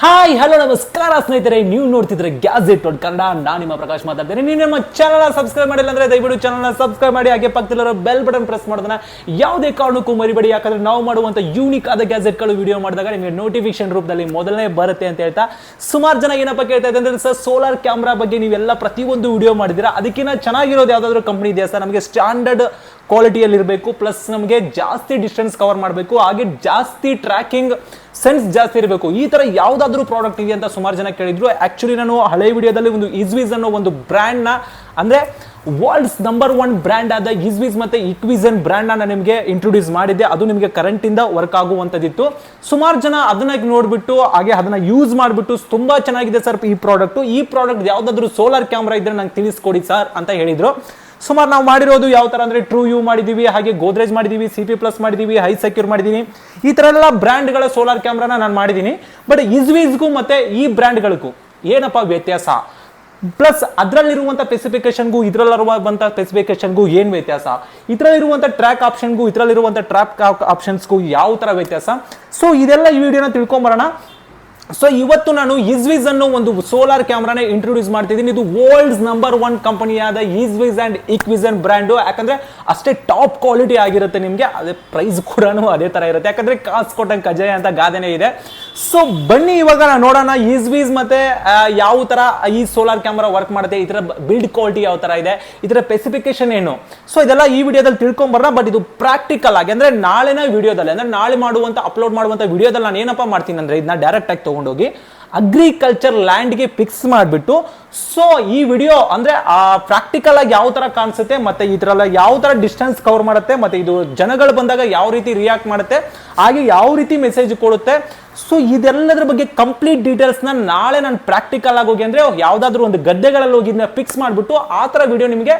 Hi, hello, ನಮಸ್ಕಾರ ಸ್ನೇಹಿತರೆ. ನೀವು ನೋಡ್ತಿದ್ರೆ ಗ್ಯಾಜೆಟ್ ಒಂದು ಕನ್ನಡ. ನಾನು ನಿಮ್ಮ ಪ್ರಕಾಶ್ ಮಾತಾಡ್ತೇನೆ. ನೀವು ನಮ್ಮ ಚಾನಲ್ ಸಬ್ಸ್ಕ್ರೈಬ್ ಮಾಡಿಲ್ಲ ಅಂದ್ರೆ ದಯವಿಟ್ಟು ಚಾನಲ್ ಸಬ್ಸ್ಕ್ರೈಬ್ ಮಾಡಿ. ಹಾಗೆ ಪಕ್ಕದಲ್ಲಿರೋ ಬೆಲ್ ಬಟನ್ ಪ್ರೆಸ್ ಮಾಡೋದನ್ನ ಯಾವುದೇ ಕಾರಣಕ್ಕೂ ಮರಿಬೇಡಿ. ಯಾಕಂದ್ರೆ ನಾವು ಮಾಡುವಂತ ಯೂನಿಕ್ ಆದ ಗ್ಯಾಜೆಟ್ಗಳು ವಿಡಿಯೋ ಮಾಡಿದಾಗ ನಿಮಗೆ ನೋಟಿಫಿಕೇಶನ್ ರೂಪದಲ್ಲಿ ಮೊದಲನೇ ಬರುತ್ತೆ ಅಂತ ಹೇಳ್ತಾ ಸುಮಾರು ಜನ ಏನಪ್ಪ ಕೇಳ್ತಾ ಇದ್ದಾರೆ ಅಂದ್ರೆ ಸರ್ ಸೋಲಾರ್ ಕ್ಯಾಮ್ರಾ ಬಗ್ಗೆ ನೀವೆಲ್ಲ ಪ್ರತಿಯೊಂದು ವಿಡಿಯೋ ಮಾಡಿದ್ದೀರಾ? ಅದಕ್ಕಿಂತ ಚೆನ್ನಾಗಿರೋದು ಯಾವ್ದಾದ್ರು ಕಂಪ್ನಿ ಇದೆಯಾ ಸರ್ ನಮಗೆ ಸ್ಟ್ಯಾಂಡರ್ಡ್ ಕ್ವಾಲಿಟಿಯಲ್ಲಿ ಇರಬೇಕು ಪ್ಲಸ್ ನಮಗೆ ಜಾಸ್ತಿ ಡಿಸ್ಟೆನ್ಸ್ ಕವರ್ ಮಾಡಬೇಕು. ಹಾಗೆ ಜಾಸ್ತಿ ಟ್ರ್ಯಾಕಿಂಗ್ ಸೆನ್ಸ್ ಜಾಸ್ತಿ ಇರಬೇಕು. ಈ ತರ ಯಾವ್ದಾದ್ರು ಪ್ರಾಡಕ್ಟ್ ಇದೆ ಅಂತ ಸುಮಾರು ಜನ ಕೇಳಿದ್ರು. ಆಕ್ಚುಲಿ ನಾನು ಹಳೆ ವಿಡಿಯೋದಲ್ಲಿ ಒಂದು ಇಸ್ವಿಸ್ ಅನ್ನೋ ಒಂದು ಬ್ರ್ಯಾಂಡ್ನ, ಅಂದ್ರೆ ವರ್ಲ್ಡ್ಸ್ ನಂಬರ್ ಒನ್ ಬ್ರ್ಯಾಂಡ್ ಆದ ಇಸ್ವಿಸ್ ಮತ್ತೆ ಇಕ್ವಿಸನ್ ಬ್ರ್ಯಾಂಡ್ ನಾನು ನಿಮಗೆ ಇಂಟ್ರೊಡ್ಯೂಸ್ ಮಾಡಿದ್ದೆ. ಅದು ನಿಮಗೆ ಕರೆಂಟ್ ಇಂದ ವರ್ಕ್ ಆಗುವಂತದಿತ್ತು ಸುಮಾರು ಜನ ಅದನ್ನ ನೋಡ್ಬಿಟ್ಟು, ಹಾಗೆ ಅದನ್ನ ಯೂಸ್ ಮಾಡಿಬಿಟ್ಟು, ತುಂಬಾ ಚೆನ್ನಾಗಿದೆ ಸರ್ ಈ ಪ್ರಾಡಕ್ಟ್ ಈ ಪ್ರಾಡಕ್ಟ್ ಯಾವ್ದಾದ್ರು ಸೋಲಾರ್ ಕ್ಯಾಮ್ರಾ ಇದ್ರೆ ನಂಗೆ ತಿಳಿಸ್ಕೊಡಿ ಸರ್ ಅಂತ ಹೇಳಿದ್ರು. ಸುಮಾರು ನಾವು ಮಾಡಿರೋದು ಯಾವ ಥರ ಅಂದರೆ ಟ್ರೂ ಯು ಮಾಡಿದೀವಿ, ಹಾಗೆ ಗೋದ್ರೇಜ್ ಮಾಡಿದೀವಿ ಸಿ ಪಿ ಪ್ಲಸ್ ಮಾಡಿದೀವಿ ಹೈ ಸೆಕ್ಯೂರ್ ಮಾಡಿದ್ದೀನಿ ಈ ತರ ಎಲ್ಲ ಬ್ರ್ಯಾಂಡ್ಗಳ ಸೋಲಾರ್ ಕ್ಯಾಮ್ರಾನ ನಾನು ಮಾಡಿದ್ದೀನಿ ಬಟ್ ಇಸ್ವೀಸ್ಗೂ ಮತ್ತೆ ಈ ಬ್ರ್ಯಾಂಡ್ಗಳಿಗೂ ಏನಪ್ಪ ವ್ಯತ್ಯಾಸ? ಪ್ಲಸ್ ಅದರಲ್ಲಿರುವಂಥ ಸ್ಪೆಸಿಫಿಕೇಶನ್ಗೂ ಇದರಲ್ಲಿರುವಂಥ ಸ್ಪೆಸಿಫಿಕೇಶನ್ಗೂ ಏನು ವ್ಯತ್ಯಾಸ? ಇದರಲ್ಲಿರುವಂಥ ಟ್ರ್ಯಾಕ್ ಆಪ್ಷನ್ಗೂ ಇದರಲ್ಲಿರುವಂಥ ಟ್ರ್ಯಾಕ್ ಆಪ್ಷನ್ಸ್ಗೂ ಯಾವ ಥರ ವ್ಯತ್ಯಾಸ? ಸೊ ಇದೆಲ್ಲ ಈ ವಿಡಿಯೋನ ತಿಳ್ಕೊಂಬರೋಣ. ಸೊ ಇವತ್ತು ನಾನು ಈಸ್ವಿಸ್ ಅನ್ನೋ ಒಂದು ಸೋಲಾರ್ ಕ್ಯಾಮ್ರಾನ ಇಂಟ್ರೊಡ್ಯೂಸ್ ಮಾಡ್ತಿದ್ದೀನಿ. ಇದು ವರ್ಲ್ಡ್ಸ್ ನಂಬರ್ ಒನ್ ಕಂಪನಿಯಾದ ಈಸ್ವಿಸ್ ಅಂಡ್ ಇಕ್ವಿಸನ್ ಬ್ರ್ಯಾಂಡು ಯಾಕಂದ್ರೆ ಅಷ್ಟೇ ಟಾಪ್ ಕ್ವಾಲಿಟಿ ಆಗಿರುತ್ತೆ ನಿಮಗೆ. ಅದೇ ಪ್ರೈಸ್ ಕೂಡ ಅದೇ ತರ ಇರುತ್ತೆ. ಯಾಕಂದ್ರೆ ಕಾಸು ಕೊಟ್ಟಂಗೆ ಕಜಾಯ ಅಂತ ಗಾದೆನೇ ಇದೆ. ಸೊ ಬನ್ನಿ ಇವಾಗ ನಾವು ನೋಡೋಣ ಈಸ್ವಿಸ್ ಮತ್ತೆ ಯಾವ ತರ ಈ ಸೋಲಾರ್ ಕ್ಯಾಮ್ರಾ ವರ್ಕ್ ಮಾಡುತ್ತೆ. ಇದರ ಬಿಲ್ಡ್ ಕ್ವಾಲಿಟಿ ಯಾವ ತರ ಇದೆ. ಇದರ ಸ್ಪೆಸಿಫಿಕೇಶನ್ ಏನು. ಸೊ ಇದೆಲ್ಲ ಈ ವಿಡಿಯೋದಲ್ಲಿ ತಿಳ್ಕೊಂಬರೋಣ ಬಟ್ ಇದು ಪ್ರಾಕ್ಟಿಕಲ್ ಆಗಿ. ಅಂದ್ರೆ ನಾಳೆನ ವಿಡಿಯೋದಲ್ಲಿ, ಅಂದ್ರೆ ನಾಳೆ ಮಾಡುವಂತ ಅಪ್ಲೋಡ್ ಮಾಡುವಂತ ವಿಡಿಯೋದಲ್ಲಿ ನಾನು ಏನಪ್ಪ ಮಾಡ್ತೀನಿ ಅಂದ್ರೆ, ಇದನ್ನ ಡೈರೆಕ್ಟ್ ಆಗಿ ತಗೊಂಡೋಗಿ ಅಗ್ರಿಕಲ್ಚರ್ ಲ್ಯಾಂಡ್ಗೆ ಫಿಕ್ಸ್ ಮಾಡಿಬಿಟ್ಟು ಸೊ ಈ ವಿಡಿಯೋ ಅಂದ್ರೆ, ಆ ಪ್ರಾಕ್ಟಿಕಲ್ ಆಗಿ ಯಾವ ತರ ಕಾಣಿಸುತ್ತೆ, ಮತ್ತೆ ಇದರಲ್ಲ ಯಾವ ತರ ಡಿಸ್ಟೆನ್ಸ್ ಕವರ್ ಮಾಡುತ್ತೆ, ಮತ್ತೆ ಇದು ಜನಗಳು ಬಂದಾಗ ಯಾವ ರೀತಿ ರಿಯಾಕ್ಟ್ ಮಾಡುತ್ತೆ, ಹಾಗೆ ಯಾವ ರೀತಿ ಮೆಸೇಜ್ ಕೊಡುತ್ತೆ. ಸೊ ಇದೆಲ್ಲದರ ಬಗ್ಗೆ ಕಂಪ್ಲೀಟ್ ಡೀಟೇಲ್ಸ್ನ ನಾಳೆ ನಾನು ಪ್ರಾಕ್ಟಿಕಲ್ ಆಗಿ ಹೋಗಿ ಅಂದ್ರೆ, ಯಾವುದಾದ್ರೂ ಒಂದು ಗದ್ದೆಗಳಲ್ಲಿ ಹೋಗಿ ಇದನ್ನ ಫಿಕ್ಸ್ ಮಾಡಿಬಿಟ್ಟು, ಆ ತರ ವಿಡಿಯೋ ನಿಮಗೆ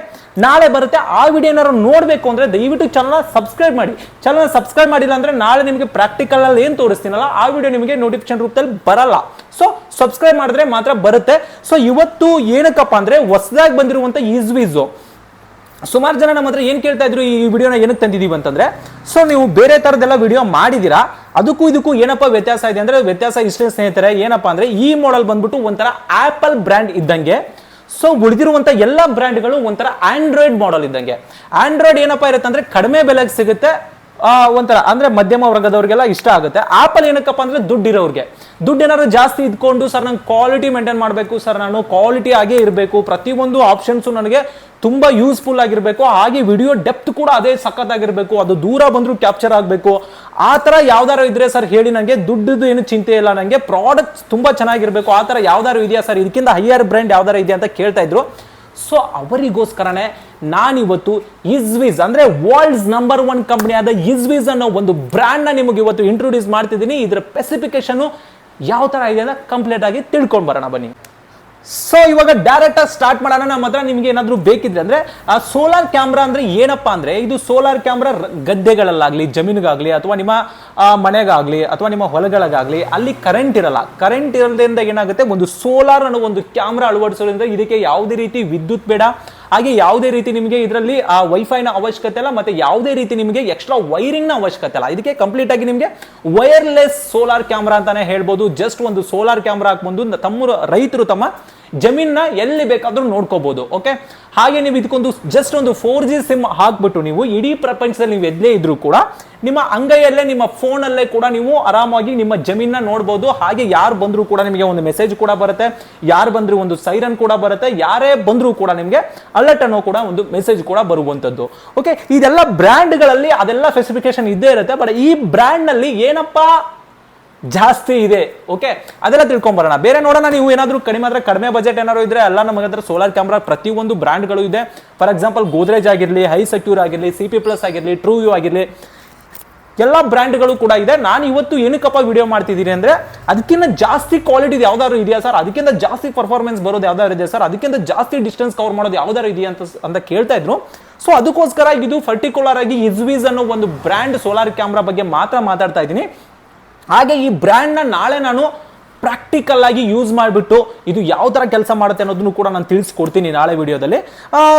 ನಾಳೆ ಬರುತ್ತೆ. ಆ ವಿಡಿಯೋ ಏನಾದ್ರು ನೋಡಬೇಕು ಅಂದ್ರೆ, ದಯವಿಟ್ಟು ಚಾನಲ್ ಸಬ್ಸ್ಕ್ರೈಬ್ ಮಾಡಿ. ಚಾನಲ್ ಸಬ್ಸ್ಕ್ರೈಬ್ ಮಾಡಿಲ್ಲ ಅಂದ್ರೆ ನಾಳೆ ನಿಮಗೆ ಪ್ರಾಕ್ಟಿಕಲ್ ಅಲ್ಲಿ ಏನು ತೋರಿಸ್ತೀನಲ್ಲ, ಆ ವಿಡಿಯೋ ನಿಮಗೆ ನೋಟಿಫಿಕೇಶನ್ ರೂಪದಲ್ಲಿ ಬರಲ್ಲ. ಸೊ ಸಬ್ಸ್ಕ್ರೈಬ್ ಮಾಡಿದ್ರೆ ಮಾತ್ರ ಬರುತ್ತೆ. ಸೊ ಇವತ್ತು ಏನಕ್ಕಪ್ಪ ಅಂದ್ರೆ ಹೊಸದಾಗಿ ಬಂದಿರುವಂತ ಈಸ್ವೀಸು ಸುಮಾರು ಜನ ನಮ್ಮ ಹತ್ರ ಏನ್ ಕೇಳ್ತಾ ಇದ್ರು ಈ ವಿಡಿಯೋನ ಏನಕ್ಕೆ ತಂದಿದೀವಿ ಅಂತಂದ್ರೆ ಸೊ ನೀವು ಬೇರೆ ತರದೆಲ್ಲ ವಿಡಿಯೋ ಮಾಡಿದೀರಾ, ಅದಕ್ಕೂ ಇದಕ್ಕೂ ಏನಪ್ಪ ವ್ಯತ್ಯಾಸ ಇದೆ ಅಂದ್ರೆ ವ್ಯತ್ಯಾಸ ಇಷ್ಟೇ ಸ್ನೇಹಿತರೆ, ಏನಪ್ಪ ಅಂದ್ರೆ ಈ ಮಾಡೆಲ್ ಬಂದ್ಬಿಟ್ಟು ಒಂಥರ ಆಪಲ್ ಬ್ರ್ಯಾಂಡ್ ಇದ್ದಂಗೆ ಸೊ ಉಳಿದಿರುವಂತ ಎಲ್ಲ ಬ್ರ್ಯಾಂಡ್ಗಳು ಒಂಥರ ಆಂಡ್ರಾಯ್ಡ್ ಮಾಡೆಲ್ ಇದ್ದಂಗೆ. ಆಂಡ್ರಾಯ್ಡ್ ಏನಪ್ಪಾ ಇರುತ್ತೆ ಅಂದ್ರೆ ಕಡಿಮೆ ಬೆಲೆಗೆ ಸಿಗುತ್ತೆ ಒಂಥರ, ಅಂದ್ರೆ ಮಧ್ಯಮ ವರ್ಗದವ್ರಿಗೆಲ್ಲ ಇಷ್ಟ ಆಗುತ್ತೆ. ಆಪಲ್ ಏನಕ್ಕಪ್ಪ ಅಂದ್ರೆ ದುಡ್ಡು ಇರೋರಿಗೆ. ದುಡ್ಡು ಏನಾದ್ರು ಜಾಸ್ತಿ ಇದ್ಕೊಂಡು, ಸರ್, ನಂಗೆ ಕ್ವಾಲಿಟಿ ಮೇಂಟೈನ್ ಮಾಡಬೇಕು, ಸರ್, ನಾನು ಕ್ವಾಲಿಟಿ ಆಗೇ ಇರಬೇಕು. ಪ್ರತಿಯೊಂದು ಆಪ್ಷನ್ಸು ನನಗೆ ತುಂಬಾ ಯೂಸ್ಫುಲ್ ಆಗಿರಬೇಕು. ಹಾಗೆ ವಿಡಿಯೋ ಡೆಪ್ತ್ ಕೂಡ ಅದೇ ಸಖತ್ತಾಗಿರಬೇಕು. ಅದು ದೂರ ಬಂದರೂ ಕ್ಯಾಪ್ಚರ್ ಆಗಬೇಕು. ಆ ಥರ ಯಾವ್ದಾರು ಇದ್ರೆ, ಸರ್, ಹೇಳಿ ನನಗೆ ದುಡ್ಡದು ಏನು ಚಿಂತೆ ಇಲ್ಲ. ನನಗೆ ಪ್ರಾಡಕ್ಟ್ ತುಂಬಾ ಚೆನ್ನಾಗಿರಬೇಕು. ಆ ಥರ ಯಾವ್ದಾರು ಇದೆಯಾ? ಸರ್, ಇದಕ್ಕಿಂತ ಹೈಯರ್ ಬ್ರ್ಯಾಂಡ್ ಯಾವ್ದಾರು ಇದೆಯಾ? ಅಂತ ಕೇಳ್ತಾ ಇದ್ರು. ಸೊ ಅವರಿಗೋಸ್ಕರನೇ ನಾನಿವತ್ತು ಇಸ್ವಿಸ್ ಅಂದ್ರೆ ವರ್ಲ್ಡ್ಸ್ ನಂಬರ್ ಒನ್ ಕಂಪನಿ ಆದ ಇಸ್ವಿಸ್ ಅನ್ನೋ ಒಂದು ಬ್ರ್ಯಾಂಡ್ನ ನಿಮಗೆ ಇವತ್ತು ಇಂಟ್ರೊಡ್ಯೂಸ್ ಮಾಡ್ತಿದ್ದೀನಿ. ಇದರ ಸ್ಪೆಸಿಫಿಕೇಶನ್ ಯಾವ ತರ ಇದೆ ಅಂತ ಕಂಪ್ಲೀಟ್ ಆಗಿ ತಿಳ್ಕೊಂಡ್ ಬರೋಣ ಬನ್ನಿ. ಸೊ ಇವಾಗ ಡೈರೆಕ್ಟ್ ಆಗಿ ಸ್ಟಾರ್ಟ್ ಮಾಡೋಣ. ನಮ್ಮ ಹತ್ರ ನಿಮ್ಗೆ ಏನಾದ್ರು ಬೇಕಿದ್ರೆ ಅಂದ್ರೆ, ಆ ಸೋಲಾರ್ ಕ್ಯಾಮ್ರಾ ಅಂದ್ರೆ ಏನಪ್ಪಾ ಅಂದ್ರೆ, ಇದು ಸೋಲಾರ್ ಕ್ಯಾಮ್ರಾ ಗದ್ದೆಗಳಲ್ಲಾಗ್ಲಿ, ಜಮೀನಿಗಾಗ್ಲಿ, ಅಥವಾ ನಿಮ್ಮ ಮನೆಗಾಗ್ಲಿ, ಅಥವಾ ನಿಮ್ಮ ಹೊಲಗಳಿಗಾಗ್ಲಿ ಅಲ್ಲಿ ಕರೆಂಟ್ ಇರಲ್ಲ. ಕರೆಂಟ್ ಇರೋದ್ರಿಂದ ಏನಾಗುತ್ತೆ, ಒಂದು ಸೋಲಾರ್ ಅನ್ನೋ ಒಂದು ಕ್ಯಾಮ್ರಾ ಅಳವಡಿಸೋದ್ರಿಂದ ಇದಕ್ಕೆ ಯಾವುದೇ ರೀತಿ ವಿದ್ಯುತ್ ಬೇಡ. ಹಾಗೆ ಯಾವುದೇ ರೀತಿ ನಿಮಗೆ ಇದರಲ್ಲಿ, ಆ ವೈಫೈನ ಅವಶ್ಯಕತೆ ಇಲ್ಲ, ಮತ್ತೆ ಯಾವುದೇ ರೀತಿ ನಿಮಗೆ ಎಕ್ಸ್ಟ್ರಾ ವೈರಿಂಗ್ನ ಅವಶ್ಯಕತೆ ಇಲ್ಲ. ಇದಕ್ಕೆ ಕಂಪ್ಲೀಟ್ ಆಗಿ ನಿಮಗೆ ವೈರ್ಲೆಸ್ ಸೋಲಾರ್ ಕ್ಯಾಮ್ರಾ ಅಂತಾನೆ ಹೇಳ್ಬೋದು. ಜಸ್ಟ್ ಒಂದು ಸೋಲಾರ್ ಕ್ಯಾಮ್ರಾ ಹಾಕೊಂಡು ತಮ್ಮ ರೈತರು ತಮ್ಮ ಜಮೀನ್ನ ಎಲ್ಲಿ ಬೇಕಾದ್ರೂ ನೋಡ್ಕೋಬಹುದು ಓಕೆ ಹಾಗೆ ನೀವು ಇದಕ್ಕೊಂದು ಜಸ್ಟ್ ಒಂದು ಫೋರ್ ಜಿ ಸಿಮ್ ಹಾಕ್ಬಿಟ್ಟು ನೀವು ಇಡೀ ಪ್ರಪಂಚದಲ್ಲಿ ನೀವು ಎಲ್ಲೇ ಇದ್ರೂ ಕೂಡ ನಿಮ್ಮ ಅಂಗೈಯಲ್ಲೇ, ನಿಮ್ಮ ಫೋನಲ್ಲೇ ಕೂಡ ನೀವು ಆರಾಮಾಗಿ ನಿಮ್ಮ ಜಮೀನ ನೋಡ್ಬೋದು. ಹಾಗೆ ಯಾರು ಬಂದರೂ ಕೂಡ ನಿಮಗೆ ಒಂದು ಮೆಸೇಜ್ ಕೂಡ ಬರುತ್ತೆ, ಯಾರು ಬಂದರೂ ಒಂದು ಸೈರನ್ ಕೂಡ ಬರುತ್ತೆ, ಯಾರೇ ಬಂದರೂ ಕೂಡ ನಿಮಗೆ ಅಲರ್ಟ್ ಅನ್ನೋ ಕೂಡ ಒಂದು ಮೆಸೇಜ್ ಕೂಡ ಬರುವಂತದ್ದು ಓಕೆ ಇದೆಲ್ಲ ಬ್ರ್ಯಾಂಡ್ಗಳಲ್ಲಿ ಅದೆಲ್ಲ ಸ್ಪೆಸಿಫಿಕೇಶನ್ ಇದ್ದೇ ಇರುತ್ತೆ ಬಟ್ ಈ ಬ್ರ್ಯಾಂಡ್ನಲ್ಲಿ ಏನಪ್ಪಾ ಜಾಸ್ತಿ ಇದೆ ಓಕೆ ಅದೆಲ್ಲ ತಿಳ್ಕೊಂಬರೋಣ. ಬೇರೆ ನೋಡೋಣ, ನೀವು ಏನಾದರೂ ಕಡಿಮೆ ಆದ್ರೆ ಕಡಿಮೆ ಬಜೆಟ್ ಏನಾದ್ರು ಇದ್ರೆ ಎಲ್ಲ ನಮಗೆ ಹತ್ರ ಸೋಲಾರ್ ಕ್ಯಾಮ್ರಾ ಪ್ರತಿಯೊಂದು ಬ್ರ್ಯಾಂಡ್ಗಳು ಇದೆ. ಫಾರ್ ಎಕ್ಸಾಂಪಲ್ ಗೋದ್ರೇಜ್ ಆಗಿರಲಿ ಹೈ ಸೆಕ್ಯೂರ್ ಆಗಿರಲಿ ಸಿ ಪಿ ಪ್ಲಸ್ ಆಗಿರಲಿ ಟ್ರೂ ಯು ಆಗಿರಲಿ, ಎಲ್ಲ ಬ್ರ್ಯಾಂಡ್ಗಳು ಕೂಡ ಇದೆ. ನಾನು ಇವತ್ತು ಏನಕ್ಕಪ್ಪ ವಿಡಿಯೋ ಮಾಡ್ತಿದ್ದೀನಿ ಅಂದ್ರೆ, ಅದಕ್ಕಿಂತ ಜಾಸ್ತಿ ಕ್ವಾಲಿಟಿ ಯಾವ್ದಾದ್ರು ಇದೆಯಾ ಸರ್ ಅದಕ್ಕಿಂತ ಜಾಸ್ತಿ ಪರ್ಫಾರ್ಮೆನ್ಸ್ ಬರೋದು ಯಾವ್ದಾದ್ರು ಇದೆ ಸರ್ ಅದಕ್ಕಿಂತ ಜಾಸ್ತಿ ಡಿಸ್ಟೆನ್ಸ್ ಕವರ್ ಮಾಡೋದು ಯಾವ್ದಾದ್ರು ಇದೆಯಾ ಅಂತ ಅಂತ ಕೇಳ್ತಾ ಇದ್ರು. ಸೊ ಅದಕ್ಕೋಸ್ಕರ ಇದು ಪರ್ಟಿಕ್ಯುಲರ್ ಆಗಿ ಇಸ್ವೀಸ್ ಅನ್ನೋ ಒಂದು ಬ್ರ್ಯಾಂಡ್ ಸೋಲಾರ್ ಕ್ಯಾಮ್ರಾ ಬಗ್ಗೆ ಮಾತ್ರ ಮಾತಾಡ್ತಾ ಇದ್ದೀನಿ. ಹಾಗೆ ಈ ಬ್ರ್ಯಾಂಡ್ನ ನಾಳೆ ನಾನು ಪ್ರಾಕ್ಟಿಕಲ್ ಆಗಿ ಯೂಸ್ ಮಾಡಿಬಿಟ್ಟು ಇದು ಯಾವ ತರ ಕೆಲಸ ಮಾಡುತ್ತೆ ಅನ್ನೋದನ್ನು ಕೂಡ ನಾನು ತಿಳಿಸ್ಕೊಡ್ತೀನಿ ನಾಳೆ ವಿಡಿಯೋದಲ್ಲಿ.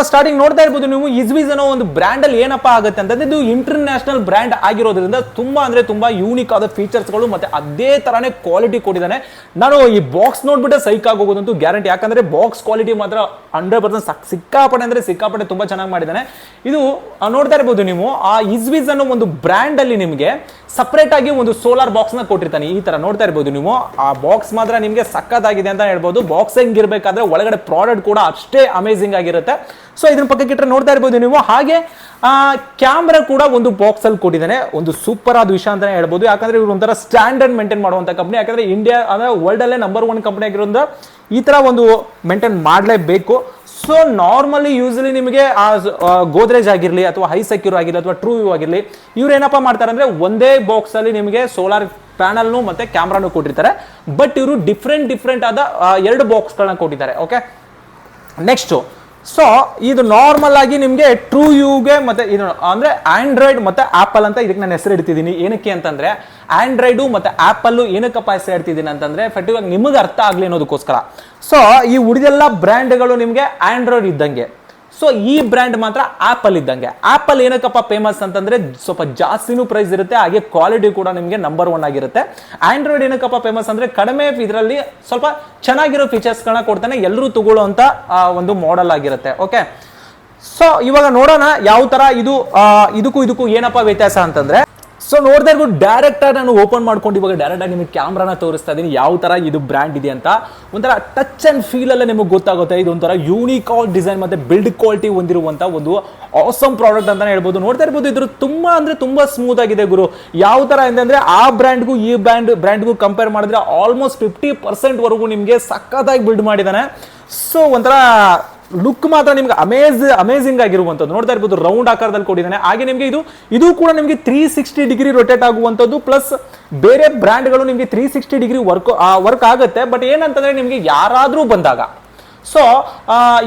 ಸ್ಟಾರ್ಟಿಂಗ್ ನೋಡ್ತಾ ಇರ್ಬೋದು ನೀವು ಇಸ್ವಿಸ್ ಅನ್ನೋ ಒಂದು ಬ್ರ್ಯಾಂಡ್ ಅಲ್ಲಿ ಏನಪ್ಪ ಆಗುತ್ತೆ ಅಂತಂದ್ರೆ ಇದು ಇಂಟರ್ನ್ಯಾಷನಲ್ ಬ್ರ್ಯಾಂಡ್ ಆಗಿರೋದ್ರಿಂದ ತುಂಬಾ ಅಂದ್ರೆ ತುಂಬಾ ಯೂನಿಕ್ ಆದ ಫೀಚರ್ಸ್ಗಳು ಮತ್ತೆ ಅದೇ ಥರನೇ ಕ್ವಾಲಿಟಿ ಕೊಟ್ಟಿದ್ದಾನೆ. ನಾನು ಈ ಬಾಕ್ಸ್ ನೋಡ್ಬಿಟ್ಟು ಸೈಕ್ ಆಗೋಗೋದಂತೂ ಗ್ಯಾರಂಟಿ ಯಾಕಂದ್ರೆ ಬಾಕ್ಸ್ ಕ್ವಾಲಿಟಿ ಮಾತ್ರ ಹಂಡ್ರೆಡ್ ಪರ್ಸೆಂಟ್ ಸಿಕ್ಕಾಪಡೆ ಅಂದ್ರೆ ಸಿಕ್ಕಾಪಡೆ ತುಂಬಾ ಚೆನ್ನಾಗಿ ಮಾಡಿದ್ದಾನೆ. ಇದು ನೋಡ್ತಾ ಇರ್ಬೋದು ನೀವು, ಆ ಇಸ್ವಿಸ್ ಅನ್ನೋ ಒಂದು ಬ್ರ್ಯಾಂಡ್ ಅಲ್ಲಿ ನಿಮಗೆ ಸಪ್ರೇಟಾಗಿ ಒಂದು ಸೋಲಾರ್ ಬಾಕ್ಸ್ನ ಕೊಟ್ಟಿರ್ತಾನೆ. ಈ ತರ ನೋಡ್ತಾ ಇರ್ಬೋದು ನೀವು, ಆ ಮಾತ್ರ ನಿಮಗೆ ಸಕ್ಕತ್ತಾಗಿದೆ ಅಂತ ಹೇಳ್ಬೋದು. ಬಾಕ್ಸ್ ಹೆಂಗಿರ್ಬೇಕಾದ್ರೆ ಒಳಗಡೆ ಪ್ರಾಡಕ್ಟ್ ಕೂಡ ಅಷ್ಟೇ ಅಮೇಸಿಂಗ್ ಆಗಿರುತ್ತೆ. ಸೊ ಇದನ್ನ ಪಕ್ಕಕ್ಕೆ ಇಟ್ಟರೆ ನೋಡ್ತಾ ಇರ್ಬೋದು ನೀವು. ಹಾಗೆ ಕ್ಯಾಮ್ರಾ ಕೂಡ ಒಂದು ಬಾಕ್ಸ್ ಅಲ್ಲಿ ಕೊಟ್ಟಿದ್ದಾನೆ. ಒಂದು ಸೂಪರ್ ಆದ ವಿಷಯ ಅಂತಾನೆ ಹೇಳ್ಬೋದು. ಯಾಕಂದ್ರೆ ಇವರು ಒಂಥರ ಸ್ಟ್ಯಾಂಡರ್ಡ್ ಮೇಂಟೈನ್ ಮಾಡುವಂತ ಕಂಪನಿ ಯಾಕಂದ್ರೆ ಇಂಡಿಯಾ ಅಂದ್ರೆ ವರ್ಲ್ಡ್ ಅಲ್ಲೇ ನಂಬರ್ ಒನ್ ಕಂಪನಿ ಆಗಿರೋದ್ರಿಂದ ಈ ತರ ಒಂದು ಮೇಂಟೈನ್ ಮಾಡಲೇಬೇಕು. ಸೊ ನಾರ್ಮಲಿ ಯೂಸಲಿ ನಿಮಗೆ, ಆ ಗೋದ್ರೇಜ್ ಆಗಿರಲಿ ಅಥವಾ ಹೈ ಸೆಕ್ಯೂರ್ ಆಗಿರಲಿ ಅಥವಾ ಟ್ರೂ ವ್ಯೂ ಆಗಿರಲಿ, ಇವ್ರು ಏನಪ್ಪ ಮಾಡ್ತಾರೆ ಅಂದ್ರೆ ಒಂದೇ ಬಾಕ್ಸ್ ಅಲ್ಲಿ ನಿಮಗೆ ಸೋಲಾರ್ ಪ್ಯಾನಲ್ನು ಮತ್ತೆ ಕ್ಯಾಮ್ರಾನು ಕೊಟ್ಟಿರ್ತಾರೆ. ಬಟ್ ಇವರು ಡಿಫ್ರೆಂಟ್ ಡಿಫ್ರೆಂಟ್ ಆದ ಎರಡು ಬಾಕ್ಸ್ಗಳನ್ನ ಕೊಟ್ಟಿದ್ದಾರೆ ಓಕೆ ನೆಕ್ಸ್ಟ್ ಸೊ ಇದು ನಾರ್ಮಲ್ ಆಗಿ ನಿಮಗೆ ಟ್ರೂ ಯುಗೆ ಮತ್ತೆ ಇದು ಅಂದ್ರೆ ಆಂಡ್ರಾಯ್ಡ್ ಮತ್ತೆ ಆಪಲ್ ಅಂತ ಇದಕ್ಕೆ ನಾನು ಹೆಸರು ಇಡ್ತಿದ್ದೀನಿ. ಏನಕ್ಕೆ ಅಂತಂದ್ರೆ ಆಂಡ್ರಾಯ್ಡು ಮತ್ತೆ ಆಪಲ್ ಏನಕ್ಕಪ್ಪ ಹೆಸರು ಇಡ್ತಿದ್ದೀನಿ ಅಂತಂದ್ರೆ ಫೆಟಿವ್ ನಿಮಗೆ ಅರ್ಥ ಆಗಲಿ ಅನ್ನೋದಕ್ಕೋಸ್ಕರ. ಸೊ ಈ ಉಳಿದೆಲ್ಲ ಬ್ರ್ಯಾಂಡ್ಗಳು ನಿಮಗೆ ಆಂಡ್ರಾಯ್ಡ್ ಇದ್ದಂಗೆ. ಸೊ ಈ ಬ್ರ್ಯಾಂಡ್ ಮಾತ್ರ ಆಪಲ್ ಇದ್ದಂಗೆ. ಆಪಲ್ ಏನಕ್ಕಪ್ಪ ಫೇಮಸ್ ಅಂತಂದ್ರೆ ಸ್ವಲ್ಪ ಜಾಸ್ತಿನೂ ಪ್ರೈಸ್ ಇರುತ್ತೆ ಹಾಗೆ ಕ್ವಾಲಿಟಿ ಕೂಡ ನಿಮಗೆ ನಂಬರ್ ಒನ್ ಆಗಿರುತ್ತೆ. ಆಂಡ್ರಾಯ್ಡ್ ಏನಕ್ಕಪ್ಪ ಫೇಮಸ್ ಅಂದ್ರೆ ಕಡಿಮೆ ಇದರಲ್ಲಿ ಸ್ವಲ್ಪ ಚೆನ್ನಾಗಿರೋ ಫೀಚರ್ಸ್ಗಳನ್ನ ಕೊಡ್ತಾನೆ ಎಲ್ಲರೂ ತಗೊಳ್ಳುವಂತ ಆ, ಒಂದು ಮಾಡೆಲ್ ಆಗಿರುತ್ತೆ. ಓಕೆ ಸೊ ಇವಾಗ ನೋಡೋಣ ಯಾವ ತರ ಇದು ಇದಕ್ಕೂ ಇದಕ್ಕೂ ಏನಪ್ಪ ವ್ಯತ್ಯಾಸ ಅಂತಂದ್ರೆ ಸೊ ನೋಡ್ತಾ ಇರ್ಬೋದು ಡೈರೆಕ್ಟ್ ಆಗಿ ನಾನು ಓಪನ್ ಮಾಡ್ಕೊಂಡು ಇವಾಗ ಡೈರೆಕ್ಟ್ ಆಗಿ ನಿಮಗೆ ಕ್ಯಾಮ್ರಾನ ತೋರಿಸ್ತಾ ಇದ್ದೀನಿ ಯಾವ ತರ ಇದು ಬ್ರ್ಯಾಂಡ್ ಇದೆ ಅಂತ. ಒಂಥರ ಟಚ್ ಅಂಡ್ ಫೀಲ್ ಅಲ್ಲೇ ನಿಮಗೆ ಗೊತ್ತಾಗುತ್ತೆ. ಇದು ಒಂಥರ ಯೂನಿಕ್ ಡಿಸೈನ್ ಮತ್ತೆ ಬಿಲ್ಡ್ ಕ್ವಾಲಿಟಿ ಹೊಂದಿರುವಂಥ ಒಂದು ಆಸಮ್ ಪ್ರಾಡಕ್ಟ್ ಅಂತಾನೆ ಹೇಳ್ಬೋದು. ನೋಡ್ತಾ ಇರ್ಬೋದು, ಇದ್ರ ತುಂಬಾ ಅಂದ್ರೆ ತುಂಬಾ ಸ್ಮೂತ್ ಆಗಿದೆ ಗುರು. ಯಾವ ತರ ಅಂದ್ರೆ ಆ ಬ್ರ್ಯಾಂಡ್ಗೂ ಈ ಬ್ರ್ಯಾಂಡ್ ಬ್ರ್ಯಾಂಡ್ಗೂ ಕಂಪೇರ್ ಮಾಡಿದ್ರೆ ಆಲ್ಮೋಸ್ಟ್ ಫಿಫ್ಟಿ ಪರ್ಸೆಂಟ್ ವರೆಗೂ ನಿಮಗೆ ಸಖತ್ತಾಗಿ ಬಿಲ್ಡ್ ಮಾಡಿದಾನೆ ಸೊ ಒಂಥರ ಲುಕ್ ಮಾತ್ರ ನಿಮ್ಗೆ ಅಮೇಜ್ ಅಮೇಸಿಂಗ್ ಆಗಿರುವಂಥದ್ದು. ನೋಡ್ತಾ ಇರ್ಬೋದು ರೌಂಡ್ ಆಕಾರದಲ್ಲಿ ಕೊಡಿದ್ದಾನೆ ಹಾಗೆ ನಿಮಗೆ ಇದು ಇದು ಕೂಡ ನಿಮಗೆ ತ್ರೀ ಸಿಕ್ಸ್ಟಿ ಡಿಗ್ರಿ ರೊಟೇಟ್ ಆಗುವಂಥದ್ದು ಪ್ಲಸ್ ಬೇರೆ ಬ್ರ್ಯಾಂಡ್ಗಳು ನಿಮಗೆ three sixty degree work work ಆಗುತ್ತೆ. ಬಟ್ ಏನಂತಂದ್ರೆ ನಿಮಗೆ ಯಾರಾದರೂ ಬಂದಾಗ ಸೊ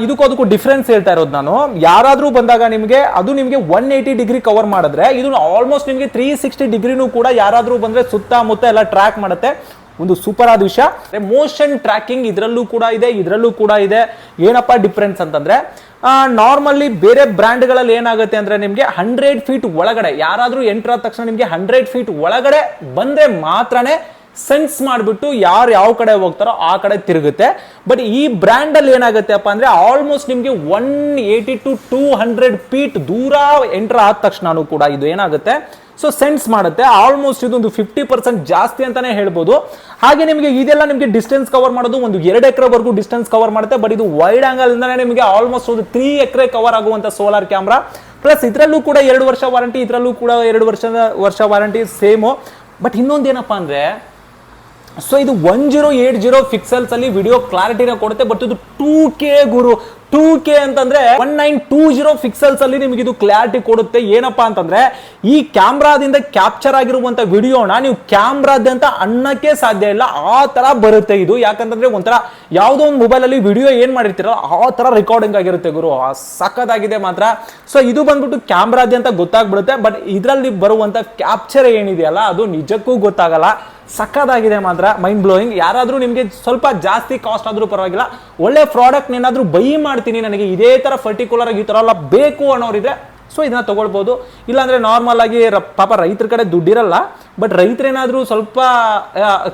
ಇದಕ್ಕೂ ಅದಕ್ಕೂ ಡಿಫ್ರೆನ್ಸ್ ಹೇಳ್ತಾ ಇರೋದು ನಾನು. ಯಾರಾದರೂ ಬಂದಾಗ ನಿಮಗೆ, ಅದು ನಿಮಗೆ ಒನ್ ಏಯ್ಟಿ ಡಿಗ್ರಿ ಕವರ್ ಮಾಡಿದ್ರೆ ಇದು ಆಲ್ಮೋಸ್ಟ್ ನಿಮಗೆ ತ್ರೀ ಸಿಕ್ಸ್ಟಿ ಡಿಗ್ರಿನೂ ಕೂಡ ಯಾರಾದರೂ ಬಂದರೆ ಸುತ್ತಮುತ್ತ ಎಲ್ಲ ಟ್ರ್ಯಾಕ್ ಮಾಡುತ್ತೆ. ಒಂದು ಸೂಪರ್ ಆದ ವಿಷಯ. ಮೋಷನ್ ಟ್ರ್ಯಾಕಿಂಗ್ ಇದರಲ್ಲೂ ಕೂಡ ಇದೆ, ಇದರಲ್ಲೂ ಕೂಡ ಇದೆ. ಏನಪ್ಪ ಡಿಫ್ರೆನ್ಸ್ ಅಂತಂದ್ರೆ ನಾರ್ಮಲಿ ಬೇರೆ ಬ್ರ್ಯಾಂಡ್ಗಳಲ್ಲಿ ಏನಾಗುತ್ತೆ ಅಂದ್ರೆ ನಿಮಗೆ ಹಂಡ್ರೆಡ್ ಫೀಟ್ ಒಳಗಡೆ, ಯಾರಾದರೂ ಎಂಟರ್ ಆದ ತಕ್ಷಣ ನಿಮಗೆ ಹಂಡ್ರೆಡ್ ಫೀಟ್ ಒಳಗಡೆ ಬಂದ್ರೆ ಮಾತ್ರನೇ ಸೆನ್ಸ್ ಮಾಡಿಬಿಟ್ಟು ಯಾರು ಯಾವ ಕಡೆ ಹೋಗ್ತಾರೋ ಆ ಕಡೆ ತಿರುಗುತ್ತೆ. ಬಟ್ ಈ ಬ್ರ್ಯಾಂಡಲ್ಲಿ ಏನಾಗುತ್ತೆ ಅಪ್ಪ ಅಂದ್ರೆ ಆಲ್ಮೋಸ್ಟ್ ನಿಮಗೆ one eighty to two hundred feet ದೂರ ಎಂಟರ್ ಆದ ತಕ್ಷಣ ಕೂಡ ಇದು ಏನಾಗುತ್ತೆ? ಸೊ ಸೆನ್ಸ್ ಮಾಡುತ್ತೆ. ಆಲ್ಮೋಸ್ಟ್ ಇದೊಂದು ಫಿಫ್ಟಿ ಪರ್ಸೆಂಟ್ ಜಾಸ್ತಿ ಅಂತಾನೆ ಹೇಳ್ಬೋದು. ಹಾಗೆ ನಿಮಗೆ ಇದೆಲ್ಲ ನಿಮಗೆ ಡಿಸ್ಟೆನ್ಸ್ ಕವರ್ ಮಾಡೋದು ಒಂದು ಎರಡು ಎಕರೆವರೆಗೂ ಡಿಸ್ಟೆನ್ಸ್ ಕವರ್ ಮಾಡುತ್ತೆ. ಬಟ್ ಇದು ವೈಡ್ ಆಂಗಲ್ ಇಂದಾನೆ ನಿಮಗೆ ಆಲ್ಮೋಸ್ಟ್ ಒಂದು ತ್ರೀ ಎಕರೆ ಕವರ್ ಆಗುವಂತ ಸೋಲಾರ್ ಕ್ಯಾಮ್ರಾ ಪ್ಲಸ್ ಇದರಲ್ಲೂ ಕೂಡ ಎರಡು ವರ್ಷ ವಾರಂಟಿ ಇದರಲ್ಲೂ ಕೂಡ ಎರಡು ವರ್ಷದ, ವರ್ಷ ವಾರಂಟಿ ಸೇಮು ಬಟ್ ಇನ್ನೊಂದು ಏನಪ್ಪಾ ಅಂದ್ರೆ ಸೊ ಇದು ಒನ್ ಜೀರೋ ಏಟ್ ಜೀರೋ ಪಿಕ್ಸೆಲ್ಸಲ್ಲಿ ವಿಡಿಯೋ ಕ್ಲಾರಿಟಿನ ಕೊಡುತ್ತೆ. ಬಟ್ ಇದು ಟೂ ಕೆ ಗುರು. ಟೂ ಕೆ ಅಂತಂದ್ರೆ one nine two zero pixels ಅಲ್ಲಿ ನಿಮಗೆ ಇದು ಕ್ಲಾರಿಟಿ ಕೊಡುತ್ತೆ. ಏನಪ್ಪಾ ಅಂತಂದ್ರೆ ಈ ಕ್ಯಾಮ್ರಾದಿಂದ ಕ್ಯಾಪ್ಚರ್ ಆಗಿರುವಂತ ವಿಡಿಯೋನ ನೀವು ಕ್ಯಾಮ್ರಾದ್ಯಂತ ಅನ್ನಕ್ಕೆ ಸಾಧ್ಯ ಇಲ್ಲ. ಆ ತರ ಬರುತ್ತೆ ಇದು. ಯಾಕಂತಂದ್ರೆ ಒಂಥರ ಯಾವುದೋ ಒಂದು ಮೊಬೈಲ್ ಅಲ್ಲಿ ವಿಡಿಯೋ ಏನ್ ಮಾಡಿರ್ತೀರೋ ಆ ತರ ರೆಕಾರ್ಡಿಂಗ್ ಆಗಿರುತ್ತೆ ಗುರು. ಸಖತ್ತಾಗಿದೆ ಮಾತ್ರ. ಸೊ ಇದು ಬಂದ್ಬಿಟ್ಟು ಕ್ಯಾಮ್ರಾದ್ಯಂತ ಗೊತ್ತಾಗ್ಬಿಡುತ್ತೆ. ಬಟ್ ಇದರಲ್ಲಿ ಬರುವಂತ ಕ್ಯಾಪ್ಚರ್ ಏನಿದೆಯಲ್ಲ, ಅದು ನಿಜಕ್ಕೂ ಗೊತ್ತಾಗಲ್ಲ. ಸಕ್ಕದಾಗಿದೆ ಮಾತ್ರ. ಮೈಂಡ್ ಬ್ಲೋಯಿಂಗ್ ಯಾರಾದರೂ ನಿಮಗೆ ಸ್ವಲ್ಪ ಜಾಸ್ತಿ ಕಾಸ್ಟ್ ಆದರೂ ಪರವಾಗಿಲ್ಲ. ಒಳ್ಳೆ ಪ್ರಾಡಕ್ಟ್ ಏನಾದರೂ ಬೈ ಮಾಡ್ತೀನಿ ನನಗೆ ಇದೇ ಥರ ಪರ್ಟಿಕ್ಯುಲರ್ ಆಗಿ ಈ ಥರ ಎಲ್ಲ ಬೇಕು ಅನ್ನೋರಿದ್ರೆ ಸೊ ಇದನ್ನ ತಗೊಳ್ಬೋದು. ಇಲ್ಲಾಂದ್ರೆ ನಾರ್ಮಲ್ ಆಗಿ ಪಾಪ ರೈತರ ಕಡೆ ದುಡ್ಡಿರಲ್ಲ ಬಟ್ ರೈತರೇನಾದರೂ ಸ್ವಲ್ಪ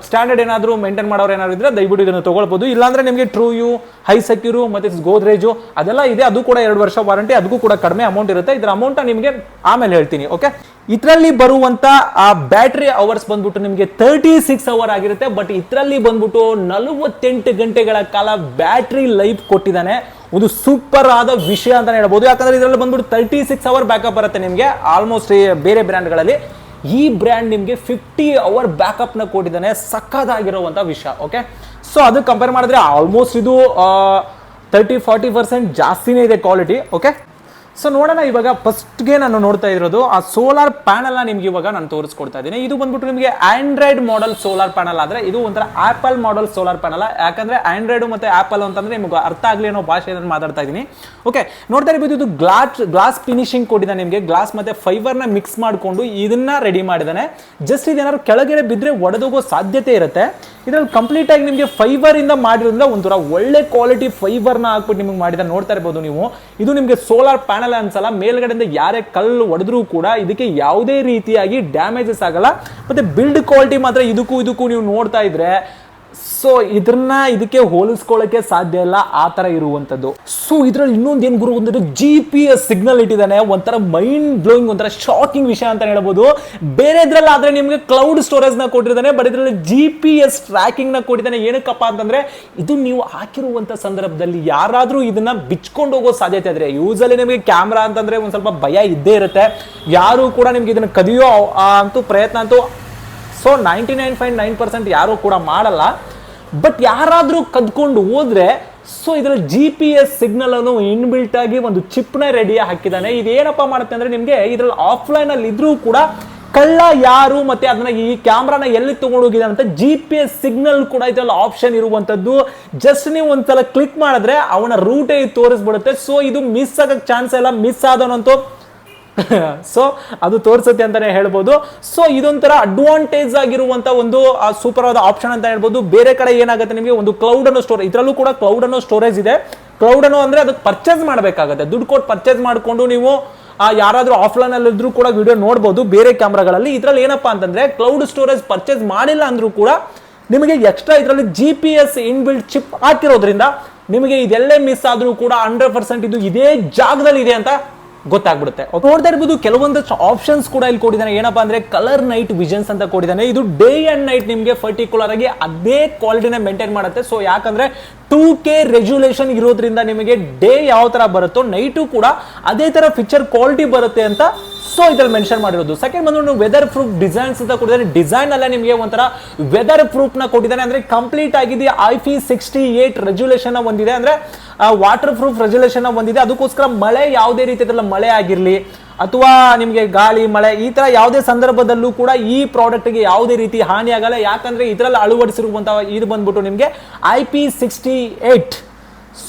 ಸ್ಟ್ಯಾಂಡರ್ಡ್ ಏನಾದರೂ ಮೇಂಟೈನ್ ಮಾಡೋರು ಏನಾದ್ರು ಇದ್ರೆ ದಯವಿಟ್ಟು ಇದನ್ನು ತಗೊಳ್ಬೋದು. ಇಲ್ಲಾಂದ್ರೆ ನಿಮಗೆ ಟ್ರೂ ಯು ಹೈ ಸೆಕ್ಯೂರು ಮತ್ತೆ ಗೋದ್ರೇಜು ಅದೆಲ್ಲ ಇದೆ. ಅದು ಕೂಡ ಎರಡು ವರ್ಷ ವಾರಂಟಿ ಅದಕ್ಕೂ ಕೂಡ ಕಡಿಮೆ ಅಮೌಂಟ್ ಇರುತ್ತೆ. ಇದರ ಅಮೌಂಟ್ ನಿಮಗೆ ಆಮೇಲೆ ಹೇಳ್ತೀನಿ ಓಕೆ ಇದರಲ್ಲಿ ಬರುವಂತ, ಆ ಬ್ಯಾಟ್ರಿ ಅವರ್ಸ್ ಬಂದ್ಬಿಟ್ಟು ನಿಮಗೆ ತರ್ಟಿ ಸಿಕ್ಸ್ ಅವರ್ ಆಗಿರುತ್ತೆ. ಬಟ್ ಇದರಲ್ಲಿ ಬಂದ್ಬಿಟ್ಟು ನಲವತ್ತೆಂಟು ಗಂಟೆಗಳ ಕಾಲ ಬ್ಯಾಟ್ರಿ ಲೈಫ್ ಕೊಟ್ಟಿದ್ದಾನೆ. ಒಂದು ಸೂಪರ್ ಆದ ವಿಷಯ ಅಂತಾನೆ ಹೇಳ್ಬೋದು. ಯಾಕಂದ್ರೆ ಇದರಲ್ಲಿ ಬಂದ್ಬಿಟ್ಟು ತರ್ಟಿ ಸಿಕ್ಸ್ ಅವರ್ ಬ್ಯಾಕಪ್ ಬರುತ್ತೆ ನಿಮಗೆ. ಆಲ್ಮೋಸ್ಟ್ ಬೇರೆ ಬ್ರ್ಯಾಂಡ್ಗಳಲ್ಲಿ ಈ ಬ್ರ್ಯಾಂಡ್ ನಿಮಗೆ ಫಿಫ್ಟಿ ಅವರ್ ಬ್ಯಾಕಪ್ನ ಕೊಟ್ಟಿದ್ದಾನೆ ಸಕ್ಕದಾಗಿರುವಂಥ ವಿಷಯ ಓಕೆ ಸೊ ಅದು ಕಂಪೇರ್ ಮಾಡಿದ್ರೆ ಆಲ್ಮೋಸ್ಟ್ ಇದು ತರ್ಟಿ ಫಾರ್ಟಿ ಪರ್ಸೆಂಟ್ ಜಾಸ್ತಿನೇ ಇದೆ ಕ್ವಾಲಿಟಿ ಓಕೆ ಸೊ ನೋಡೋಣ ಇವಾಗ ಫಸ್ಟ್ಗೆ ನಾನು ನೋಡ್ತಾ ಇರೋದು, ಆ ಸೋಲಾರ್ ಪ್ಯಾನಲ್ ನಿಮ್ಗೆ ಇವಾಗ ನಾನು ತೋರಿಸ್ಕೊಡ್ತಾ ಇದ್ದೀನಿ. ಇದು ಬಂದ್ಬಿಟ್ಟು ನಿಮಗೆ ಆಂಡ್ರಾಯ್ಡ್ ಮಾಡೆಲ್ ಸೋಲಾರ್ ಪ್ಯಾನಲ್ ಆದ್ರೆ ಇದು ಒಂಥರ ಆಪಲ್ ಮಾಡೆಲ್ ಸೋಲಾರ್ ಪ್ಯಾನಲ್ ಯಾಕಂದರೆ ಆಂಡ್ರಾಯ್ಡ್ ಮತ್ತೆ ಆಪಲ್ ಅಂತಂದ್ರೆ ನಿಮ್ಗೆ ಅರ್ಥ ಆಗಲಿ ಅನ್ನೋ ಭಾಷೆಯನ್ನು ಮಾತಾಡ್ತಾ ಇದ್ದೀನಿ. ಓಕೆ ನೋಡ್ತಾ ಇರ್ಬೋದು ಇದು ಗ್ಲಾಸ್ ಗ್ಲಾಸ್ ಫಿನಿಶಿಂಗ್ ಕೊಟ್ಟಿದ್ದಾನೆ ನಿಮಗೆ. ಗ್ಲಾಸ್ ಮತ್ತೆ ಫೈಬರ್ನ ಮಿಕ್ಸ್ ಮಾಡಿಕೊಂಡು ಇದನ್ನ ರೆಡಿ ಮಾಡಿದ್ದಾನೆ. ಜಸ್ಟ್ ಇದೇನಾದ್ರು ಕೆಳಗಡೆ ಬಿದ್ದರೆ ಒಡೆದೋಗೋ ಸಾಧ್ಯತೆ ಇರುತ್ತೆ. ಇದ್ರಲ್ಲಿ ಕಂಪ್ಲೀಟ್ ಆಗಿ ನಿಮಗೆ ಫೈಬರ್ ಇಂದ ಮಾಡಿರೋದ್ರಿಂದ ಒಂಥರ ಒಳ್ಳೆ ಕ್ವಾಲಿಟಿ ಫೈಬರ್ನ ಹಾಕ್ಬಿಟ್ಟು ನಿಮಗೆ ಮಾಡಿದ ನೋಡ್ತಾ ಇರ್ಬೋದು ನೀವು. ಇದು ನಿಮಗೆ ಸೋಲಾರ್ ಪ್ಯಾನಲ್ ಅನ್ಸಲ್ಲ, ಮೇಲ್ಗಡೆಯಿಂದ ಯಾರೇ ಕಲ್ಲು ಹೊಡೆದ್ರೂ ಕೂಡ ಇದಕ್ಕೆ ಯಾವುದೇ ರೀತಿಯಾಗಿ ಡ್ಯಾಮೇಜಸ್ ಆಗಲ್ಲ. ಮತ್ತೆ ಬಿಲ್ಡ್ ಕ್ವಾಲಿಟಿ ಮಾತ್ರ ಇದಕ್ಕೂ ಇದಕ್ಕೂ ನೀವು ನೋಡ್ತಾ ಇದ್ರೆ ಸೊ ಇದನ್ನ ಇದಕ್ಕೆ ಹೋಲಿಸ್ಕೊಳ್ಳೋಕೆ ಸಾಧ್ಯ ಇಲ್ಲ, ಆ ತರ ಇರುವಂತದ್ದು ಸೊ ಇದ್ರಲ್ಲಿ ಇನ್ನೊಂದು ಏನ್ ಗುರು ಅಂದ್ರೆ ಜಿ ಪಿ ಎಸ್ ಸಿಗ್ನಲ್ ಇಟ್ಟಿದ್ದಾನೆ, ಒಂಥರ ಮೈಂಡ್ ಬ್ಲೋಯಿಂಗ್ ಒಂಥರ ಶಾಕಿಂಗ್ ವಿಷಯ ಅಂತ ಹೇಳ್ಬೋದು. ಬೇರೆ ಇದ್ರಲ್ಲಿ ಆದ್ರೆ ನಿಮ್ಗೆ ಕ್ಲೌಡ್ ಸ್ಟೋರೇಜ್ನ ಕೊಟ್ಟಿದ್ದಾನೆ ಬಟ್ ಇದರಲ್ಲಿ ಜಿ ಪಿ ಎಸ್ ಟ್ರ್ಯಾಕಿಂಗ್ನ ಕೊಟ್ಟಿದ್ದಾನೆ. ಏನಕ್ಕಪ್ಪ ಅಂತಂದ್ರೆ, ಇದು ನೀವು ಹಾಕಿರುವಂತ ಸಂದರ್ಭದಲ್ಲಿ ಯಾರಾದ್ರೂ ಇದನ್ನ ಬಿಚ್ಕೊಂಡು ಹೋಗೋ ಸಾಧ್ಯತೆ ಇದ್ರೆ ಯೂಸಲ್ಲಿ ನಿಮಗೆ ಕ್ಯಾಮ್ರಾ ಅಂತಂದ್ರೆ ಒಂದ್ ಸ್ವಲ್ಪ ಭಯ ಇದ್ದೇ ಇರುತ್ತೆ. ಯಾರು ಕೂಡ ನಿಮ್ಗೆ ಇದನ್ನ ಕದಿಯೋ ಅಂತೂ ಪ್ರಯತ್ನ ಅಂತೂ so ninety nine point nine percent ಯಾರು ಕೂಡ ಮಾಡಲ್ಲ. ಬಟ್ ಯಾರಾದರೂ ಕದ್ಕೊಂಡು ಹೋದ್ರೆ ಸೊ ಇದರಲ್ಲಿ ಜಿ ಪಿ ಎಸ್ ಸಿಗ್ನಲ್ ಅನ್ನು ಇನ್ಬಿಲ್ಟ್ ಆಗಿ ಒಂದು ಚಿಪ್ನ ರೆಡಿ ಹಾಕಿದ್ದಾನೆ. ಇದೇನಪ್ಪ ಮಾಡುತ್ತೆ ಅಂದ್ರೆ ನಿಮಗೆ ಇದ್ರಲ್ಲಿ ಆಫ್ಲೈನ್ ಅಲ್ಲಿ ಇದ್ರೂ ಕೂಡ ಕಳ್ಳ ಯಾರು ಮತ್ತೆ ಅದನ್ನ ಈ ಕ್ಯಾಮ್ರಾನ ಎಲ್ಲಿ ತಗೊಂಡೋಗಿದ್ದಾನೆ ಅಂತ ಜಿ ಪಿ ಎಸ್ ಸಿಗ್ನಲ್ ಕೂಡ ಇದ್ರಲ್ಲಿ ಆಪ್ಷನ್ ಇರುವಂತದ್ದು ಜಸ್ಟ್ ನೀವು ಒಂದ್ಸಲ ಕ್ಲಿಕ್ ಮಾಡಿದ್ರೆ ಅವನ ರೂಟೇ ತೋರಿಸ್ಬಿಡುತ್ತೆ. ಸೊ ಇದು ಮಿಸ್ ಆಗಕ್ಕೆ ಚಾನ್ಸ್ ಇಲ್ಲ ಮಿಸ್ ಆದವನಂತೂ ಸೊ ಅದು ತೋರಿಸುತ್ತೆ ಅಂತಾನೆ ಹೇಳ್ಬೋದು. ಸೊ ಇದೊಂಥರ ಅಡ್ವಾಂಟೇಜ್ ಆಗಿರುವಂತ ಒಂದು ಸೂಪರ್ ಆದ ಆಪ್ಷನ್ ಅಂತ ಹೇಳ್ಬೋದು. ಬೇರೆ ಕಡೆ ಏನಾಗುತ್ತೆ ನಿಮಗೆ? ಒಂದು ಕ್ಲೌಡ್ ಅನ್ನೋ ಸ್ಟೋರ್ ಇದರಲ್ಲೂ ಕೂಡ ಕ್ಲೌಡ್ ಅನ್ನೋ ಸ್ಟೋರೇಜ್ ಇದೆ. ಕ್ಲೌಡ್ ಅನ್ನೋ ಅಂದ್ರೆ ಅದಕ್ಕೆ ಪರ್ಚೇಸ್ ಮಾಡಬೇಕಾಗುತ್ತೆ. ದುಡ್ಡು ಕೊಟ್ಟು ಪರ್ಚೇಸ್ ಮಾಡಿಕೊಂಡು ನೀವು ಆ, ಯಾರಾದರೂ ಆಫ್ಲೈನ್ ಅಲ್ಲಿ ಇದ್ರೂ ಕೂಡ ವಿಡಿಯೋ ನೋಡಬಹುದು ಬೇರೆ ಕ್ಯಾಮ್ರಾಗಳಲ್ಲಿ ಇದರಲ್ಲಿ ಏನಪ್ಪಾ ಅಂತಂದ್ರೆ ಕ್ಲೌಡ್ ಸ್ಟೋರೇಜ್ ಪರ್ಚೇಸ್ ಮಾಡಿಲ್ಲ ಅಂದ್ರೂ ಕೂಡ ನಿಮಗೆ ಎಕ್ಸ್ಟ್ರಾ ಇದರಲ್ಲಿ G P S inbuilt chip ಹಾಕಿರೋದ್ರಿಂದ ನಿಮಗೆ ಇದೆಲ್ಲೇ ಮಿಸ್ ಆದ್ರೂ ಕೂಡ ಹಂಡ್ರೆಡ್ ಪರ್ಸೆಂಟ್ ಇದು ಇದೇ ಜಾಗದಲ್ಲಿ ಇದೆ ಅಂತ ಗೊತ್ತಾಗ್ಬಿಡುತ್ತೆ. ನೋಡ್ತಾ ಇರ್ಬೋದು, ಕೆಲವೊಂದಷ್ಟು ಆಪ್ಷನ್ಸ್ ಕೂಡ ಇಲ್ಲಿ ಕೊಟ್ಟಿದ್ದಾನೆ ಏನಪ್ಪಾ ಅಂದ್ರೆ ಕಲರ್ ನೈಟ್ ವಿಷನ್ಸ್ ಅಂತ ಕೊಡಿದಾನೆ ಇದು ಡೇ ಅಂಡ್ ನೈಟ್ ನಿಮಗೆ ಪರ್ಟಿಕ್ಯುಲರ್ ಆಗಿ ಅದೇ ಕ್ವಾಲಿಟಿನ ಮೇಂಟೈನ್ ಮಾಡುತ್ತೆ. ಸೊ ಯಾಕಂದ್ರೆ ಟೂ ಕೆ ರೆಗ್ಯುಲೇಷನ್ ಇರೋದ್ರಿಂದ ನಿಮಗೆ ಡೇ ಯಾವ ತರ ಬರುತ್ತೋ ನೈಟು ಕೂಡ ಅದೇ ತರ ಪಿಕ್ಚರ್ ಕ್ವಾಲಿಟಿ ಬರುತ್ತೆ ಅಂತ ಸೊ ಇದ್ರಲ್ಲಿ ಮೆನ್ಷನ್ ಮಾಡಿರೋದು. ಸೆಕೆಂಡ್ ಬಂದು ವೆದರ್ ಪ್ರೂಫ್ ಡಿಸೈನ್ಸ್ ಅಂತ ಕೊಟ್ಟಿದ್ದಾರೆ. ಡಿಸೈನ್ ಅಲ್ಲ ನಿಮಗೆ ಒಂಥರ ವೆದರ್ ಪ್ರೂಫ್ನ ಕೊಟ್ಟಿದ್ದಾನೆ ಅಂದ್ರೆ ಕಂಪ್ಲೀಟ್ ಆಗಿದೆ I P sixty eight resolution ಒಂದಿದೆ. ಅಂದ್ರೆ ವಾಟರ್ ಪ್ರೂಫ್ ರೆಜುಲೇಷನ್ ಬಂದಿದೆ ಅದಕ್ಕೋಸ್ಕರ ಮಳೆ ಯಾವುದೇ ರೀತಿಯಲ್ಲ ಮಳೆ ಆಗಿರಲಿ, ಅಥವಾ ನಿಮಗೆ ಗಾಳಿ, ಮಳೆ, ಈ ತರ ಯಾವುದೇ ಸಂದರ್ಭದಲ್ಲೂ ಕೂಡ ಈ ಪ್ರಾಡಕ್ಟ್ಗೆ ಯಾವುದೇ ರೀತಿ ಹಾನಿ ಆಗಲ್ಲ ಯಾಕಂದ್ರೆ ಇದರಲ್ಲಿ ಅಳವಡಿಸಿರುವಂತಹ ಇದು ಬಂದ್ಬಿಟ್ಟು ನಿಮಗೆ I P sixty eight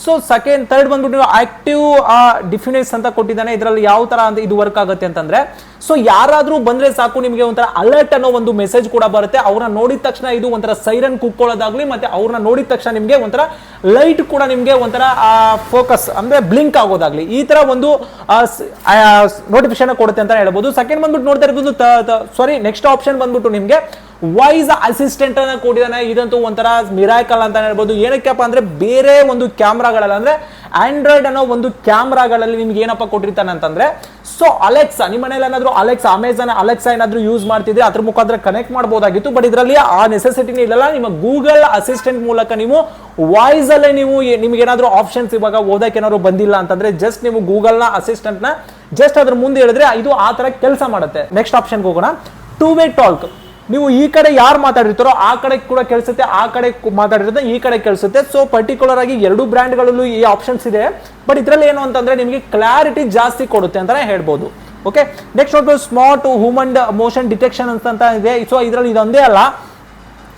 so second third ಬಂದ್ಬಿಟ್ಟು ಆಕ್ಟಿವ್ ಡಿಫಿನೆನ್ಸ್ ಅಂತ ಕೊಟ್ಟಿದ್ದಾನೆ. ಇದರಲ್ಲಿ ಯಾವ ತರ ಅಂತ ಇದು ವರ್ಕ್ ಆಗುತ್ತೆ ಅಂತಂದ್ರೆ ಸೊ ಯಾರಾದ್ರೂ ಬಂದ್ರೆ ಸಾಕು, ನಿಮಗೆ ಒಂಥರ ಅಲರ್ಟ್ ಅನ್ನೋ ಒಂದು ಮೆಸೇಜ್ ಕೂಡ ಬರುತ್ತೆ. ಅವ್ರನ್ನ ನೋಡಿದ ತಕ್ಷಣ ಇದು ಒಂಥರ ಸೈರನ್ ಕುಕ್ಕೊಳ್ಳೋದಾಗ್ಲಿ, ಮತ್ತೆ ಅವ್ರನ್ನ ನೋಡಿದ ತಕ್ಷಣ ನಿಮಗೆ ಒಂಥರ ಲೈಟ್ ಕೂಡ ನಿಮಗೆ ಒಂಥರ ಫೋಕಸ್ ಅಂದ್ರೆ ಬ್ಲಿಂಕ್ ಆಗೋದಾಗ್ಲಿ. ಈ ತರ ಒಂದು ನೋಟಿಫಿಕೇಶನ್ ಕೊಡುತ್ತೆ ಅಂತ ಹೇಳ್ಬೋದು. ಸೆಕೆಂಡ್ ಬಂದ್ಬಿಟ್ಟು ನೋಡ್ತಾ ಇರ್ಬೋದು ಸಾರಿ ನೆಕ್ಸ್ಟ್ ಆಪ್ಷನ್ ಬಂದ್ಬಿಟ್ಟು ನಿಮಗೆ ವಾಯ್ಸ್ ಅಸಿಸ್ಟೆಂಟ್ ಅನ್ನ ಕೊಟ್ಟಿದ್ದಾನೆ. ಇದಂತೂ ಒಂಥರ ಮಿರಾಕಲ್ ಅಂತ ಹೇಳ್ಬೋದು. ಏನಕ್ಕೆಪ್ಪ ಅಂದ್ರೆ ಬೇರೆ ಒಂದು ಕ್ಯಾಮ್ರಾಗಳಲ್ಲ, ಅಂದ್ರೆ ಆಂಡ್ರಾಯ್ಡ್ ಅನ್ನೋ ಒಂದು ಕ್ಯಾಮ್ರಾಗಳಲ್ಲಿ ನಿಮ್ಗೆ ಏನಪ್ಪ ಕೊಟ್ಟಿರ್ತಾನೆ ಅಂತಂದ್ರೆ ಸೊ ಅಲೆಕ್ಸಾ ನಿಮ್ಮ ಮನೇಲಿ ಏನಾದ್ರು ಅಲೆಕ್ಸಾ ಅಮೆಝಾನ್ ಅಲೆಕ್ಸಾ ಏನಾದ್ರು ಯೂಸ್ ಮಾಡ್ತಿದ್ರೆ ಅದ್ರ ಮುಖಾಂತರ ಕನೆಕ್ಟ್ ಮಾಡಬಹುದಾಗಿತ್ತು ಬಟ್ ಇದರಲ್ಲಿ ಆ ನೆಸೆಸಿಟಿನೇ ಇಲ್ಲಲ್ಲ. ನಿಮ್ಮ ಗೂಗಲ್ ಅಸಿಸ್ಟೆಂಟ್ ಮೂಲಕ ನೀವು ವಾಯ್ಸ್ ಅಲ್ಲೇ ನೀವು ನಿಮ್ಗೆ ಏನಾದ್ರು ಆಪ್ಷನ್ಸ್ ಇವಾಗ ಓದಕ್ಕೆ ಏನಾದ್ರು ಬಂದಿಲ್ಲ ಅಂತಂದ್ರೆ ಜಸ್ಟ್ ನೀವು ಗೂಗಲ್ನ ಜಸ್ಟ್ ಅದ್ರ ಮುಂದೆ ಹೇಳಿದ್ರೆ ಇದು ಆ ತರ ಕೆಲಸ ಮಾಡುತ್ತೆ. ನೆಕ್ಸ್ಟ್ ಆಪ್ಷನ್ಗೆ ಹೋಗೋಣ. ಟೂ ವೇ ಟಾಲ್ಕ್ ನೀವು ಈ ಕಡೆ ಯಾರು ಮಾತಾಡಿರ್ತಾರೋ ಆ ಕಡೆ ಕೂಡ ಕೇಳಿಸುತ್ತೆ, ಆ ಕಡೆ ಕು- ಈ ಕಡೆ ಕೇಳಿಸುತ್ತೆ. ಸೊ ಪರ್ಟಿಕ್ಯುಲರ್ ಆಗಿ ಎರಡು ಬ್ರ್ಯಾಂಡ್ಗಳಲ್ಲೂ ಈ ಆಪ್ಷನ್ಸ್ ಇದೆ. ಬಟ್ ಇದರಲ್ಲಿ ಏನು ಅಂತಂದ್ರೆ ನಿಮಗೆ ಕ್ಲಾರಿಟಿ ಜಾಸ್ತಿ ಕೊಡುತ್ತೆ ಅಂತ ಹೇಳ್ಬೋದು. ಓಕೆ ನೆಕ್ಸ್ಟ್ ನೋಡ್ಬೋದು ಸ್ಮಾರ್ಟ್ ಹ್ಯೂಮನ್ ಮೋಷನ್ ಡಿಟೆಕ್ಷನ್ ಅಂತ ಇದೆ. ಸೊ ಇದರಲ್ಲಿ ಇದೊಂದೇ ಅಲ್ಲ.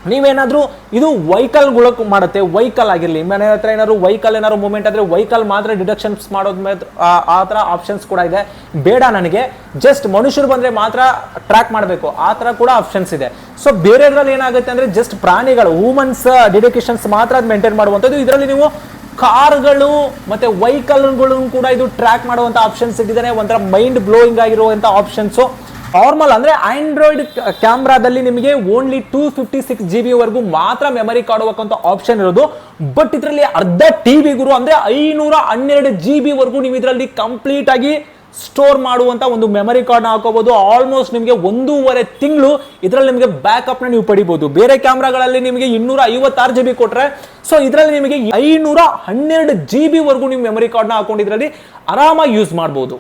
ನೀವೇನಾದ್ರೂ ಇದು ವೆಹಿಕಲ್ಗಳು ಮಾಡುತ್ತೆ ವೈಕಲ್ ಆಗಿರಲಿ. ಮನೆ ಹತ್ರ ಏನಾದ್ರು ವೈಕಲ್ ಏನಾದ್ರು ಮೂವ್ಮೆಂಟ್ ಆದ್ರೆ ವೈಕಲ್ ಮಾತ್ರ ಡಿಡಕ್ಷನ್ಸ್ ಮಾಡೋದ್ ಆ- ಥರ ಆಪ್ಷನ್ಸ್ ಕೂಡ ಇದೆ. ಬೇಡ ನನಗೆ. ಜಸ್ಟ್ ಮನುಷ್ಯರು ಬಂದ್ರೆ ಮಾತ್ರ ಟ್ರ್ಯಾಕ್ ಮಾಡಬೇಕು. ಆ ಥರ ಕೂಡ ಆಪ್ಷನ್ಸ್ ಇದೆ. ಸೊ ಬೇರೆದ್ರಲ್ಲಿ ಏನಾಗುತ್ತೆ ಅಂದ್ರೆ ಜಸ್ಟ್ ಪ್ರಾಣಿಗಳು ಹ್ಯೂಮನ್ಸ್ ಡಿಡಕ್ಷನ್ಸ್ ಮಾತ್ರ ಅದು ಮೇಂಟೈನ್ ಮಾಡುವಂಥದ್ದು. ಇದರಲ್ಲಿ ನೀವು ಕಾರ್ಗಳು ಮತ್ತೆ ವೆಹಿಕಲ್ಗಳು ಕೂಡ ಇದು ಟ್ರ್ಯಾಕ್ ಮಾಡುವಂತ ಆಪ್ಷನ್ಸ್ ಇಟ್ಟಿದ್ದಾನೆ ಒಂಥರ ಮೈಂಡ್ ಬ್ಲೋಯಿಂಗ್ ಆಗಿರುವಂಥ ಆಪ್ಷನ್ಸ್ ನಾರ್ಮಲ್ ಅಂದ್ರೆ ಆಂಡ್ರಾಯ್ಡ್ ಕ್ಯಾಮ್ರಾದಲ್ಲಿ ನಿಮಗೆ only two fifty six G B ವರೆಗೂ ಮಾತ್ರ ಮೆಮರಿ ಕಾರ್ಡ್ ಹೋಗಕ್ಕಂತ ಆಪ್ಷನ್ ಇರೋದು. ಬಟ್ ಇದರಲ್ಲಿ ಅರ್ಧ ಟಿ ಬಿ ಗುರು ಅಂದ್ರೆ ಐನೂರ ಹನ್ನೆರಡು ಜಿ ಬಿ ವರೆಗೂ ನೀವು ಇದರಲ್ಲಿ ಕಂಪ್ಲೀಟ್ ಆಗಿ ಸ್ಟೋರ್ ಮಾಡುವಂತ ಒಂದು ಮೆಮರಿ ಕಾರ್ಡ್ ಹಾಕೋಬಹುದು ಆಲ್ಮೋಸ್ಟ್ ನಿಮಗೆ ಒಂದೂವರೆ ತಿಂಗಳು ಇದರಲ್ಲಿ ನಿಮಗೆ ಬ್ಯಾಕಪ್ನ ನೀವು ಪಡಿಬಹುದು ಬೇರೆ ಕ್ಯಾಮ್ರಾಗಳಲ್ಲಿ ನಿಮಗೆ ಇನ್ನೂರ ಐವತ್ತಾರು ಜಿ ಬಿ ಕೊಟ್ರೆ ಸೊ ಇದರಲ್ಲಿ ನಿಮಗೆ ಐನೂರ ಹನ್ನೆರಡು ಜಿ ಬಿ ವರೆಗೂ ನೀವು ಮೆಮರಿ ಕಾರ್ಡ್ ಹಾಕೊಂಡು ಇದರಲ್ಲಿ ಆರಾಮಾಗಿ ಯೂಸ್ ಮಾಡಬಹುದು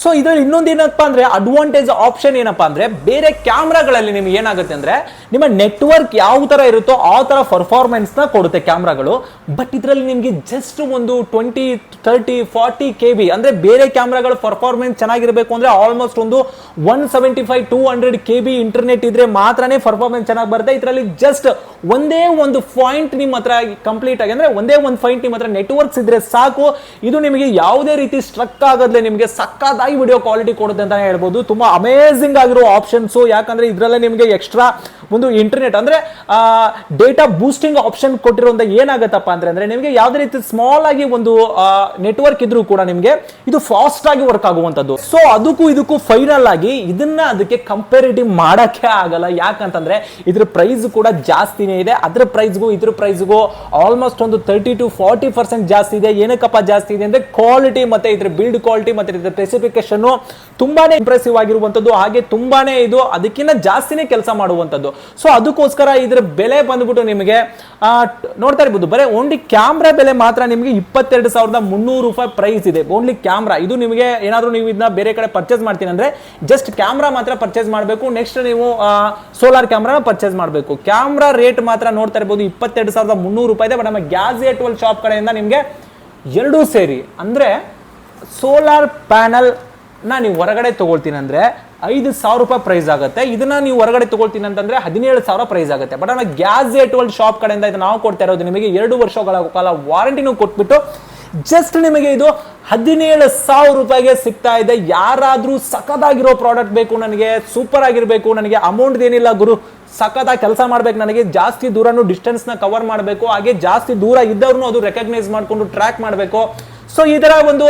ಸೊ ಇದ್ರಲ್ಲಿ ಇನ್ನೊಂದು ಏನಪ್ಪ ಅಂದ್ರೆ ಅಡ್ವಾಂಟೇಜ್ ಆಪ್ಷನ್ ಏನಪ್ಪಾ ಅಂದ್ರೆ ಬೇರೆ ಕ್ಯಾಮ್ರಾಗಳಲ್ಲಿ ನಿಮ್ಗೆ ಏನಾಗುತ್ತೆ ಅಂದ್ರೆ ನಿಮ್ಮ ನೆಟ್ವರ್ಕ್ ಯಾವ ತರ ಇರುತ್ತೋ ಆ ತರ ಪರ್ಫಾರ್ಮೆನ್ಸ್ನ ಕೊಡುತ್ತೆ ಕ್ಯಾಮ್ರಾಗಳು. ಬಟ್ ಇದರಲ್ಲಿ ನಿಮ್ಗೆ ಜಸ್ಟ್ ಒಂದು twenty thirty forty K B ಅಂದ್ರೆ ಬೇರೆ ಕ್ಯಾಮ್ರಾಗಳ ಪರ್ಫಾರ್ಮೆನ್ಸ್ ಚೆನ್ನಾಗಿರಬೇಕು ಅಂದ್ರೆ ಆಲ್ಮೋಸ್ಟ್ ಒಂದು one seventy five two hundred K B internet ಇದ್ರೆ ಮಾತ್ರನೇ ಪರ್ಫಾರ್ಮೆನ್ಸ್ ಚೆನ್ನಾಗಿ ಬರುತ್ತೆ. ಇದರಲ್ಲಿ ಜಸ್ಟ್ ಒಂದೇ ಒಂದು ಪಾಯಿಂಟ್ ನಿಮ್ಮ ಹತ್ರ ಕಂಪ್ಲೀಟ್ ಆಗಿ ಅಂದ್ರೆ ಒಂದೇ ಒಂದು ಪಾಯಿಂಟ್ ನಿಮ್ಮ ಹತ್ರ ನೆಟ್ವರ್ಕ್ಸ್ ಇದ್ರೆ ಸಾಕು. ಇದು ನಿಮಗೆ ಯಾವುದೇ ರೀತಿ ಸ್ಟ್ರಕ್ ಆಗೋದ್ಲೆ ನಿಮಗೆ ಸಕ್ಕತ್ತಾಗಿ ವಿಡಿಯೋ ಕ್ವಾಲಿಟಿ ಕೊಡುತ್ತೆ ಅಂತ ಹೇಳ್ಬೋದು. ತುಂಬಾ ಅಮೇಝಿಂಗ್ ಆಗಿರೋ ಆಪ್ಷನ್ಸ್ ಯಾಕಂದ್ರೆ ಇದರಲ್ಲೇ ನಿಮಗೆ ಎಕ್ಸ್ಟ್ರಾ ಒಂದು ಇಂಟರ್ನೆಟ್ ಅಂದ್ರೆ ಡೇಟಾ ಬೂಸ್ಟಿಂಗ್ ಆಪ್ಷನ್ ಕೊಟ್ಟಿರೋಂಥ ಏನಾಗತ್ತಪ್ಪ ಅಂದ್ರೆ ಅಂದ್ರೆ ನಿಮಗೆ ಯಾವುದೇ ರೀತಿ ಸ್ಮಾಲ್ ಆಗಿ ಒಂದು ನೆಟ್ವರ್ಕ್ ಇದ್ರೂ ಕೂಡ ನಿಮಗೆ ಇದು ಫಾಸ್ಟ್ ಆಗಿ ವರ್ಕ್ ಆಗುವಂತದ್ದು ಸೊ ಅದಕ್ಕೂ ಇದಕ್ಕೂ ಫೈನಲ್ ಆಗಿ ಇದನ್ನ ಅದಕ್ಕೆ ಕಂಪೇರಿಟಿವ್ ಮಾಡಕ್ಕೆ ಆಗಲ್ಲ. ಯಾಕಂತಂದ್ರೆ ಇದ್ರ ಪ್ರೈಸ್ ಕೂಡ ಜಾಸ್ತಿನೇ ಇದೆ. ಅದ್ರ ಪ್ರೈಸ್ಗೂ ಇದ್ರ ಪ್ರೈಸ್ಗೂ ಆಲ್ಮೋಸ್ಟ್ ಒಂದು ತರ್ಟಿ ಟು ಫಾರ್ಟಿ ಪರ್ಸೆಂಟ್ ಜಾಸ್ತಿ ಇದೆ. ಏನಕ್ಕಪ್ಪ ಜಾಸ್ತಿ ಇದೆ ಅಂದ್ರೆ ಕ್ವಾಲಿಟಿ ಮತ್ತೆ ಇದ್ರ ಬಿಲ್ಡ್ ಕ್ವಾಲಿಟಿ ಮತ್ತೆ ಇದ್ರ ಸ್ಪೆಸಿಫಿಕೇಶನ್ ತುಂಬಾನೇ ಇಂಪ್ರೆಸಿವ್ ಆಗಿರುವಂತದ್ದು ಹಾಗೆ ತುಂಬಾನೇ ಇದು ಅದಕ್ಕಿಂತ ಜಾಸ್ತಿನೇ ಕೆಲಸ ಮಾಡುವಂತದ್ದು ಸೊ ಅದಕ್ಕೋಸ್ಕರ ಇದ್ರ ಬೆಲೆ ಬಂದ್ಬಿಟ್ಟು ನಿಮಗೆ ನೋಡ್ತಾ ಇರ್ಬೋದು, ಬರೀ ಓನ್ಲಿ ಕ್ಯಾಮ್ರಾ ಬೆಲೆ ಮಾತ್ರ ನಿಮಗೆ ಇಪ್ಪತ್ತೆರಡು ಸಾವಿರದ ಮುನ್ನೂರು ರೂಪಾಯಿ ಪ್ರೈಸ್ ಇದೆ. ಓನ್ಲಿ ಕ್ಯಾಮ್ರಾ ಇದು ನಿಮಗೆ ಏನಾದರೂ ನೀವು ಇದನ್ನ ಬೇರೆ ಕಡೆ ಪರ್ಚೇಸ್ ಮಾಡ್ತೀನಿ ಅಂದ್ರೆ ಜಸ್ಟ್ ಕ್ಯಾಮ್ರಾ ಮಾತ್ರ ಪರ್ಚೇಸ್ ಮಾಡಬೇಕು. ನೆಕ್ಸ್ಟ್ ನೀವು ಸೋಲಾರ್ ಕ್ಯಾಮ್ರಾನ ಪರ್ಚೇಸ್ ಮಾಡಬೇಕು. ಕ್ಯಾಮ್ರಾ ರೇಟ್ ಮಾತ್ರ ನೋಡ್ತಾ ಇರ್ಬೋದು, ಇಪ್ಪತ್ತೆರಡು ಸಾವಿರದ ಮುನ್ನೂರು ರೂಪಾಯಿ ಇದೆ. ಬಟ್ ನಮ್ಮ ಗ್ಯಾಸ್ ಟ್ವೆಲ್ ಶಾಪ್ ಕಡೆಯಿಂದ ನಿಮಗೆ ಎರಡೂ ಸೇರಿ. ಅಂದ್ರೆ ಸೋಲಾರ್ ಪ್ಯಾನಲ್ನ ನೀವು ಹೊರಗಡೆ ತಗೊಳ್ತೀನಿ ಅಂದ್ರೆ ಐದು ಸಾವಿರ ರೂಪಾಯಿ ಪ್ರೈಸ್ ಆಗುತ್ತೆ. ಇದನ್ನ ನೀವು ಹೊರಗಡೆ ತಗೊಳ್ತೀನಿ ಅಂತಂದ್ರೆ ಹದಿನೇಳು ಸಾವಿರ ಪ್ರೈಸ್ ಆಗುತ್ತೆ. ಬಟ್ ನಾನು ಗ್ಯಾಸ್ ವರ್ಲ್ಡ್ ಶಾಪ್ ಕಡೆಯಿಂದ ಇದು ನಾವು ಕೊಡ್ತಾ ಇರೋದು ನಿಮಗೆ ಎರಡು ವರ್ಷಗಳ ಕಾಲ ವಾರಂಟಿನೂ ಕೊಟ್ಬಿಟ್ಟು ಜಸ್ಟ್ ನಿಮಗೆ ಇದು ಹದಿನೇಳು ಸಾವಿರ ರೂಪಾಯಿಗೆ ಸಿಗ್ತಾ ಇದೆ. ಯಾರಾದರೂ ಸಖತ್ತಾಗಿರೋ ಪ್ರಾಡಕ್ಟ್ ಬೇಕು ನನಗೆ ಸೂಪರ್ ಆಗಿರಬೇಕು ನನಗೆ ಅಮೌಂಟ್ ಏನಿಲ್ಲ ಗುರು, ಸಖತ್ತಾಗಿ ಕೆಲಸ ಮಾಡ್ಬೇಕು ನನಗೆ, ಜಾಸ್ತಿ ದೂರನು ಡಿಸ್ಟೆನ್ಸ್ನ ಕವರ್ ಮಾಡಬೇಕು, ಹಾಗೆ ಜಾಸ್ತಿ ದೂರ ಇದ್ದವ್ರನ್ನೂ ಅದು ರೆಕಗ್ನೈಸ್ ಮಾಡ್ಕೊಂಡು ಟ್ರ್ಯಾಕ್ ಮಾಡಬೇಕು. ಸೊ ಈ ತರ ಒಂದು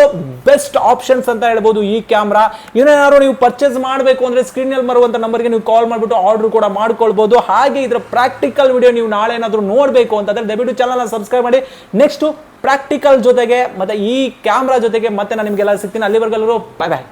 ಬೆಸ್ಟ್ ಆಪ್ಷನ್ಸ್ ಅಂತ ಹೇಳ್ಬೋದು ಈ ಕ್ಯಾಮ್ರಾ ಏನಾದ್ರು ನೀವು ಪರ್ಚೇಸ್ ಮಾಡಬೇಕು ಅಂದ್ರೆ ಸ್ಕ್ರೀನ್ ಅಲ್ಲಿ ಬರುವಂತ ನಂಬರ್ಗೆ ನೀವು ಕಾಲ್ ಮಾಡ್ಬಿಟ್ಟು ಆರ್ಡರ್ ಕೂಡ ಮಾಡ್ಕೊಳ್ಬಹುದು ಹಾಗೆ ಇದರ ಪ್ರಾಕ್ಟಿಕಲ್ ವಿಡಿಯೋ ನೀವು ನಾಳೆ ಏನಾದರೂ ನೋಡಬೇಕು ಅಂತಂದ್ರೆ ದಯವಿಟ್ಟು ಚಾನಲ್ ಸಬ್ಸ್ಕ್ರೈಬ್ ಮಾಡಿ. ನೆಕ್ಸ್ಟ್ ಪ್ರಾಕ್ಟಿಕಲ್ ಜೊತೆಗೆ ಮತ್ತೆ ಈ ಕ್ಯಾಮ್ರಾ ಜೊತೆಗೆ ಮತ್ತೆ ನಾನು ನಿಮ್ಗೆಲ್ಲ ಸಿಗ್ತೀನಿ. ಅಲ್ಲಿವರೆಗೆಲ್ಲರೂ ಬೈ ಬಾಯ್